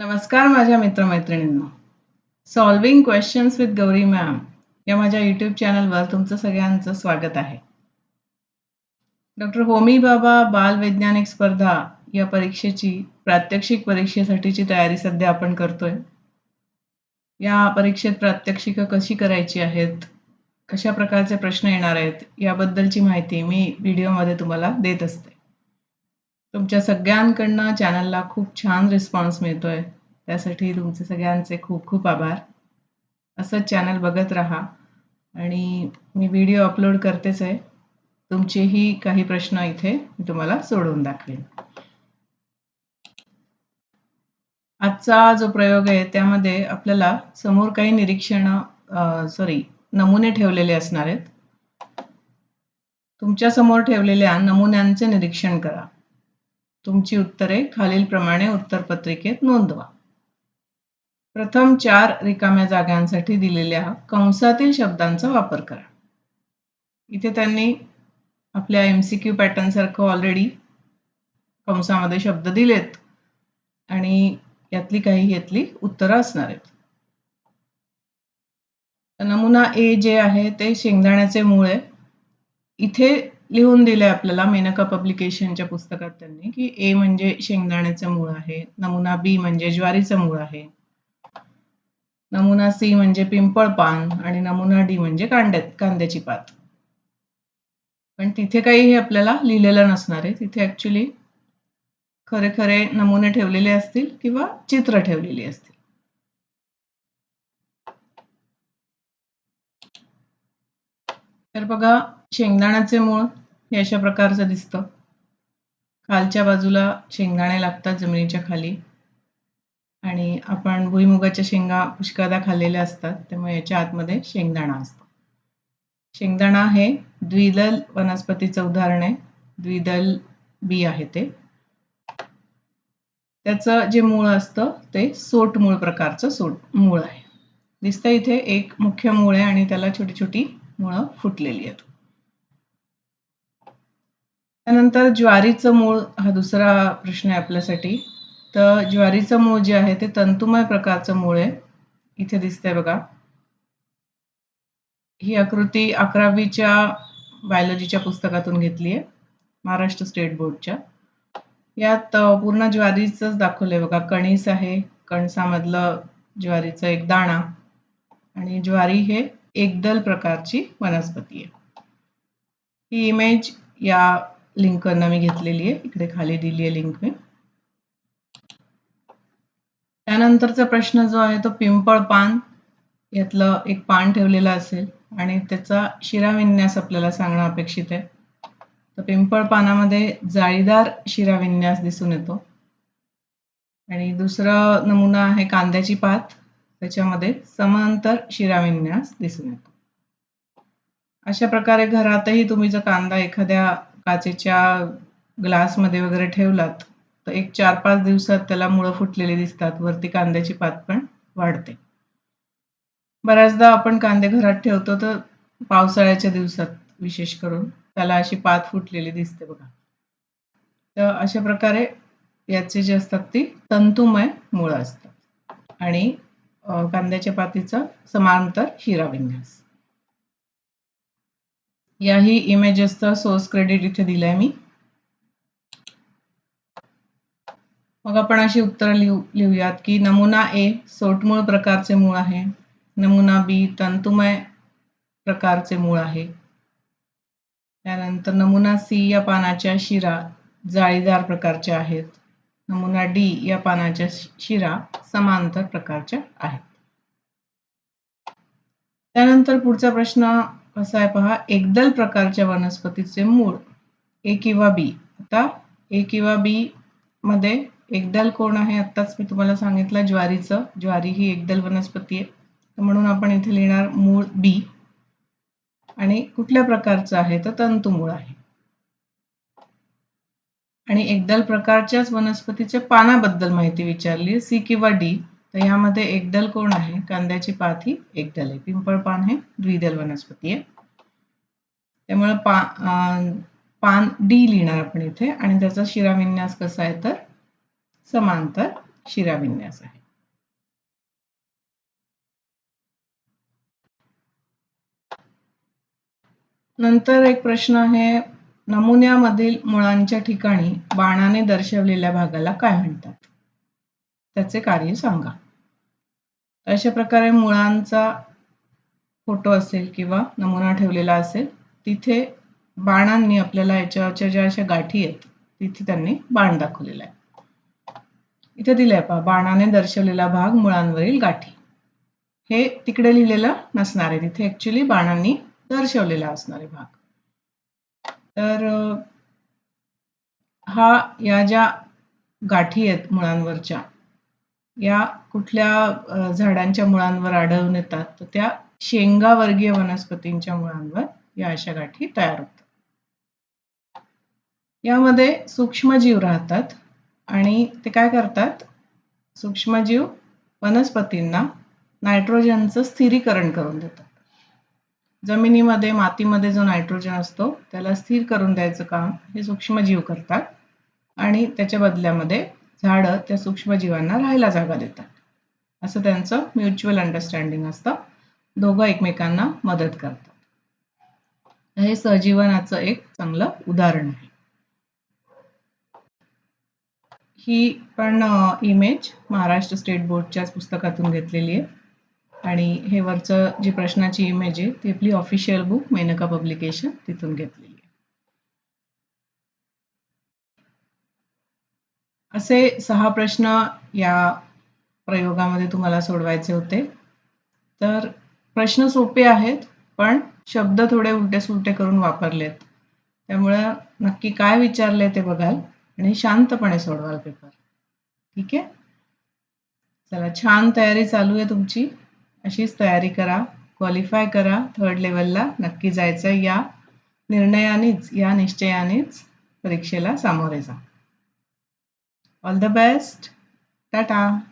नमस्कार माझ्या मित्रमैत्रिणींना. Solving questions with Gauri ma'am या माझ्या यूट्यूब चॅनलवर तुमचं सगळ्यांचं स्वागत आहे. डॉक्टर होमी बाबा बाल वैज्ञानिक स्पर्धा या परीक्षेची प्रात्यक्षिक परीक्षेसाठीची तयारी सध्या आपण करतोय. या परीक्षेत प्रात्यक्षिकं कशी करायची आहेत कशा प्रकारचे प्रश्न येणार आहेत याबद्दलची माहिती मी व्हिडिओमध्ये तुम्हाला देत असते. तुमच्या सगळ्यांकडनं चॅनलला खूप छान रिस्पॉन्स मिळतोय. त्यासाठी तुमचे सगळ्यांचे खूप खूप आभार. असंच चॅनल बघत राहा. आणि मी व्हिडिओ अपलोड करतेच आहे. तुमचेही काही प्रश्न इथे मी तुम्हाला सोडवून दाखवेन. आजचा जो प्रयोग आहे त्यामध्ये आपल्याला समोर काही निरीक्षण सॉरी नमुने ठेवलेले असणार आहेत. तुमच्यासमोर ठेवलेल्या नमुन्यांचे निरीक्षण करा. तुमची उत्तरे खालीलप्रमाणे उत्तरपत्रिकेत नोंदवा. प्रथम चार रिकाम्या जागांसाठी दिलेल्या कंसातील शब्दांचा वापर करा. इथे त्यांनी आपल्या एम सी क्यू पॅटर्न सारखं ऑलरेडी कंसामध्ये शब्द दिलेत आणि यातली काही यातली उत्तरं असणार आहेत. नमुना ए जे आहे ते शेंगदाण्याचे मूळ आहे. इथे लिहून दिलंय आपल्याला मेनका पब्लिकेशनच्या पुस्तकात त्यांनी की ए म्हणजे शेंगदाण्याचं मूळ आहे नमुना बी म्हणजे ज्वारीचं मूळ आहे नमुना सी म्हणजे पिंपळ पान आणि नमुना डी म्हणजे कांद्या कांद्याची पात. पण तिथे काही हे आपल्याला लिहिलेलं नसणार आहे. तिथे ऍक्च्युली खरे खरे नमुने ठेवलेले असतील किंवा चित्र ठेवलेली असतील. तर बघा शेंगदाण्याचे मूळ हे अशा प्रकारचं दिसतं. खालच्या बाजूला शेंगदाणे लागतात जमिनीच्या खाली. आणि आपण भुईमुगाच्या शेंगा पुष्कळदा खाल्लेल्या असतात त्यामुळे याच्या आतमध्ये शेंगदाणा असतो. शेंगदाणा हे द्विदल वनस्पतीचं उदाहरण आहे. द्विदल बी आहे ते. त्याचं जे मूळ असतं ते सोट मूळ प्रकारचं सोट मूळ आहे. दिसतं इथे एक मुख्य मूळ आहे आणि त्याला छोटी छोटी मुळं फुटलेली आहेत. त्यानंतर ज्वारीचं मूळ हा दुसरा प्रश्न आहे आपल्यासाठी. तर ज्वारीचं मूळ जे आहे ते तंतुमय प्रकारचं मूळ आहे. इथे दिसतंय बघा. ही आकृती अकरावीच्या बायोलॉजीच्या पुस्तकातून घेतली आहे. महाराष्ट्र स्टेट बोर्डच्या. यात पूर्ण ज्वारीचंच दाखवलंय बघा. कणीस आहे. कणसामधलं ज्वारीचं एक दाणा. आणि ज्वारी हे एकदल प्रकारची वनस्पती आहे. ही इमेज या लिंकवरनं मी घेतलेली आहे. इकडे खाली दिली आहे लिंक मी. त्यानंतरचा प्रश्न जो आहे तो पिंपळ पान यातलं एक पान ठेवलेलं असेल आणि त्याचा शिराविन्यास आपल्याला सांगणं अपेक्षित आहे. तर पिंपळ पानामध्ये जाळीदार शिराविन्यास दिसून येतो. आणि दुसरा नमुना आहे कांद्याची पात. त्याच्यामध्ये समांतर शिराविन्यास दिसून येतो. अशा प्रकारे घरातही तुम्ही जर कांदा एखाद्या काचेच्या ग्लासमध्ये वगैरे ठेवलात तर एक चार पाच दिवसात त्याला मुळं फुटलेली दिसतात. वरती कांद्याची पात पण वाढते. बऱ्याचदा आपण कांदे घरात ठेवतो तर पावसाळ्याच्या दिवसात विशेष करून त्याला अशी पात फुटलेली दिसते बघा. तर अशा प्रकारे याचे जे असतात ती तंतुमय मुळं असतात. आणि कांद्याच्या पातीचा समांतर हिरा विन्यास. याही इमेजेसचा सोर्स क्रेडिट इथे दिलाय मी. मग आपण अशी उत्तरं लिहू लिहूयात की नमुना ए सोटमूळ प्रकारचे मूळ आहे. नमुना बी तंतुमय प्रकारचे मूळ आहे. त्यानंतर नमुना सी या पानाच्या शिरा जाळीदार प्रकारच्या आहेत. नमुना डी या पानाच्या शिरा समांतर प्रकारच्या आहेत. त्यानंतर पुढचा प्रश्न असं आहे पहा एकदल प्रकारच्या वनस्पतीचे मूळ ए किंवा बी. आता ए किंवा बी मध्ये एकदल कोण आहे आत्ताच मी तुम्हाला सांगितलं ज्वारीचं. ज्वारी ही एकदल वनस्पती आहे. म्हणून आपण इथे लिहिणार मूळ बी आणि कुठल्या प्रकारचं आहे तर तंतुमूळ आहे. आणि एकदल प्रकारच्याच वनस्पतीच्या पानाबद्दल माहिती विचारली सी किंवा डी. तर यामध्ये एकदल कोण आहे? कांद्याची पात ही एकदल आहे. पिंपळ पान हे द्विदल वनस्पती आहे. त्यामुळे पा पान डी लिहिणार आपण इथे. आणि त्याचा शिराविन्यास कसा आहे तर? समांतर शिराविन्यास आहे. नंतर एक प्रश्न आहे नमुन्यामधील मुळांच्या ठिकाणी बाणाने दर्शवलेल्या भागाला काय म्हणतात? त्याचे कार्य सांगा. अशा प्रकारे मुळांचा फोटो असेल किंवा नमुना ठेवलेला असेल तिथे बाणांनी आपल्याला याच्यावरच्या ज्या अशा गाठी आहेत तिथे त्यांनी बाण दाखवलेला आहे. इथे दिलंय पहा बाणाने दर्शवलेला भाग मुळांवरील गाठी. हे तिकडे लिहिलेलं नसणार आहे तिथे ऍक्च्युली बाणांनी दर्शवलेला असणारे भाग. तर हा या ज्या गाठी आहेत मुळांवरच्या या कुठल्या झाडांच्या मुळांवर आढळून येतात तर त्या शेंगावर्गीय वनस्पतींच्या मुळांवर या अशा गाठी तयार होतात. यामध्ये सूक्ष्मजीव राहतात आणि ते काय करतात? सूक्ष्मजीव वनस्पतींना नायट्रोजनचं स्थिरीकरण करून देतात. जमिनीमध्ये मातीमध्ये जो नायट्रोजन असतो त्याला स्थिर करून द्यायचं काम हे सूक्ष्मजीव करतात आणि त्याच्या बदल्यामध्ये झाडं त्या सूक्ष्मजीवांना राहायला जागा देतात. असं त्यांचं म्युच्युअल अंडरस्टँडिंग असतं. दोघं एकमेकांना मदत करतात. हे सहजीवनाचं एक चांगलं उदाहरण आहे. ही पण इमेज महाराष्ट्र स्टेट बोर्डच्याच पुस्तकातून घेतलेली आहे. आणि हे वरचं जी प्रश्नाची इमेज आहे ती आपली ऑफिशियल बुक मेनका पब्लिकेशन तिथून घेतली आहे असे सहा प्रश्न या प्रयोगामध्ये तुम्हाला सोडवायचे होते. तर प्रश्न सोपे आहेत पण शब्द थोडे उलटे सुलटे करून वापरलेत. त्यामुळं नक्की काय विचारले ते बघाल आणि शांतपणे सोडवाल पेपर. ठीक आहे? चला छान तयारी चालू आहे तुमची. अशीच तयारी करा क्वालिफाय करा थर्ड लेवलला नक्की जायचं या निर्णयानेच या निश्चयानेच परीक्षेला सामोरे जा. All the best. Tata.